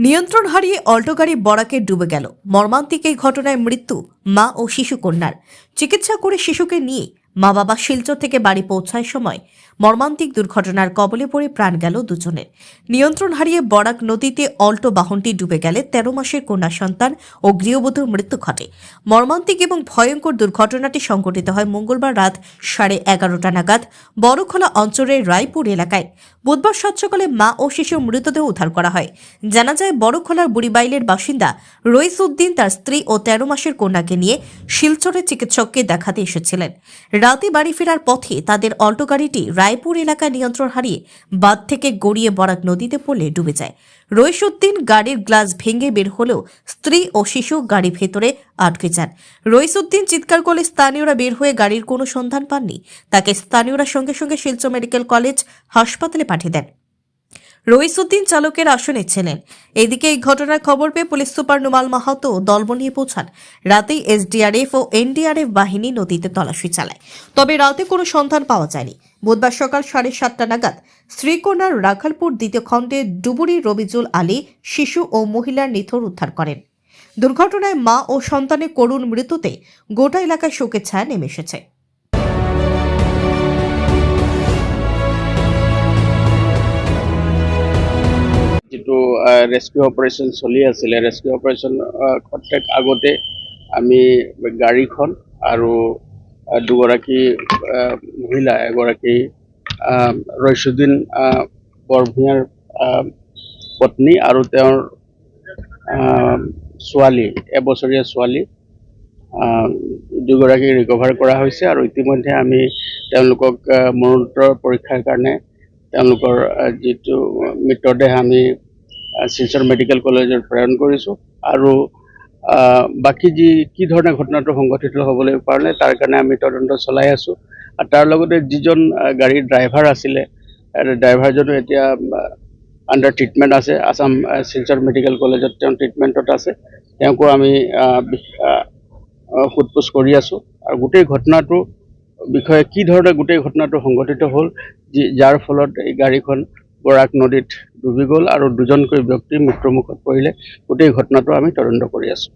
নিয়ন্ত্রণ হারিয়ে অল্টো গাড়ি বরাকে ডুবে গেল। মর্মান্তিক এই ঘটনায় মৃত্যু মা ও শিশু কন্যার চিকিৎসা করে শিশুকে নিয়ে মা বাবা শিলচর থেকে বাড়ি পৌঁছায় সময় মর্মান্তিক দুর্ঘটনার কবলে পড়ে প্রাণ গেল দুজনের। নিয়ন্ত্রণ হারিয়ে বরাক নদীতে অল্টো বাহনটি ডুবে গেলে তেরো মাসের কন্যা সন্তান ও গৃহবধূর মৃত্যু ঘটে। মর্মান্তিক এবং ভয়ঙ্কর দুর্ঘটনাটি সংঘটিত হয় মঙ্গলবার রাত সাড়ে এগারোটা নাগাদ বড়খোলা অঞ্চলের রায়পুর এলাকায়। বুধবার সাত সকালে মা ও শিশুর মৃতদেহ উদ্ধার করা হয়। জানা যায়, বড়খোলার বুড়িবাইলের বাসিন্দা রইস উদ্দিন তার স্ত্রী ও তেরো মাসের কন্যাকে নিয়ে শিলচরের চিকিৎসককে দেখাতে এসেছিলেন। রাতে বাড়ি ফেরার পথে তাদের অল্টো গাড়িটি রায়পুর এলাকায় নিয়ন্ত্রণ হারিয়ে বাঁধ থেকে গড়িয়ে বরাক নদীতে পড়লে ডুবে যায়। রইসুদ্দিন গাড়ির গ্লাস ভেঙে বের হলেও স্ত্রী ও শিশু গাড়ি ভেতরে আটকে যান। রইসুদ্দিন চিৎকার করলে স্থানীয়রা বের হয়ে গাড়ির কোনো সন্ধান পাননি। তাকে স্থানীয়রা সঙ্গে সঙ্গে শিলচর মেডিকেল কলেজ হাসপাতালে পাঠিয়ে দেন। রইসুদ্দিন চালকের আসনে ছিলেন। এদিকে এই ঘটনার খবর পেয়ে পুলিশ সুপার নুমাল মাহাতো দলবল নিয়ে পৌঁছান। রাতেই এসডিআরএফ ও এনডিআরএফ বাহিনী নদীতে তলাশি চালায়। তবে রাতে কোনো সন্ধান পাওয়া যায়নি। বুধবার সকাল সাড়ে সাতটা নাগাদ শ্রীকোনার রাখালপুর দ্বিতীয় খণ্ডে ডুবুরি রবিজুল আলী, শিশু ও মহিলার নিথর উদ্ধার করেন। দুর্ঘটনায় মা ও সন্তানের করুণ মৃত্যুতে গোটা এলাকায় শোকের ছায়া নেমে এসেছে। ৰেস্কিউ অপাৰেশ্যন চলি আছিলে ৰেস্কিউ অপাৰেশ্যন ক্ষেত্ৰত আগতে আমি গাড়ীখন আৰু দুগৰাকী মহিলা, এগৰাকী ৰইচুদ্দিন বৰভূঞাৰ পত্নী আৰু তেওঁৰ ছোৱালী, এবছৰীয়া ছোৱালী দুগৰাকী ৰিকভাৰ কৰা হৈছে আৰু ইতিমধ্যে আমি তেওঁলোকক মৰণোত্তৰ পৰীক্ষাৰ কাৰণে তেওঁলোকৰ যিটো মৃতদেহ আমি শিলচৰ মেডিকেল কলেজত প্ৰেৰণ কৰিছোঁ আৰু বাকী যি কি ধৰণে ঘটনাটো সংঘটিত হ'বলৈ পাৰে তাৰ কাৰণে আমি তদন্ত চলাই আছোঁ। আৰু তাৰ লগতে যিজন গাড়ীৰ ড্ৰাইভাৰ আছিলে ড্ৰাইভাৰজনো এতিয়া আণ্ডাৰ ট্ৰিটমেণ্ট আছে। আহ, শিলচৰ মেডিকেল কলেজত তেওঁ ট্ৰিটমেণ্টত আছে। তেওঁকো আমি আহ, সোধ-পোছ কৰি আছোঁ। আৰু গোটেই ঘটনাটোৰ বিষয়ে কি ধৰণে গোটেই ঘটনাটো সংঘটিত হ'ল যি যাৰ ফলত এই গাড়ীখন বৰাক নদীত ডুবি গ'ল আৰু দুজনকৈ ব্যক্তি মৃত্যুমুখত পৰিলে। গোটেই ঘটনাটো আমি তদন্ত কৰি আছোঁ।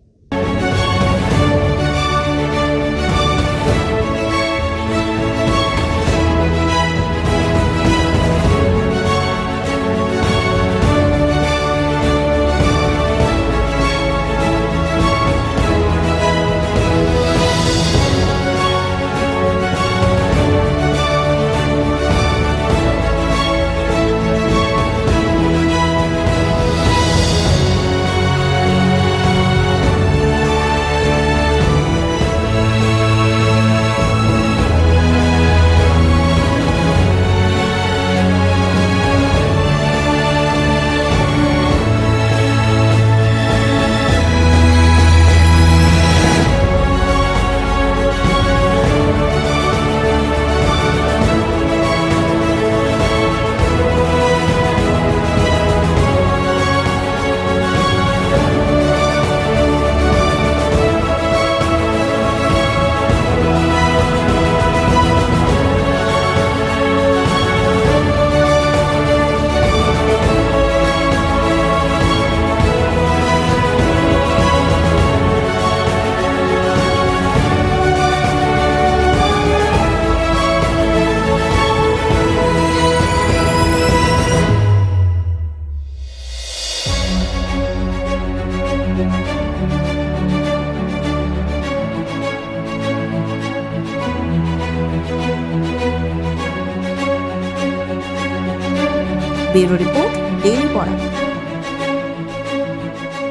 ব্যুরো রিপোর্ট ডেইলি পড়া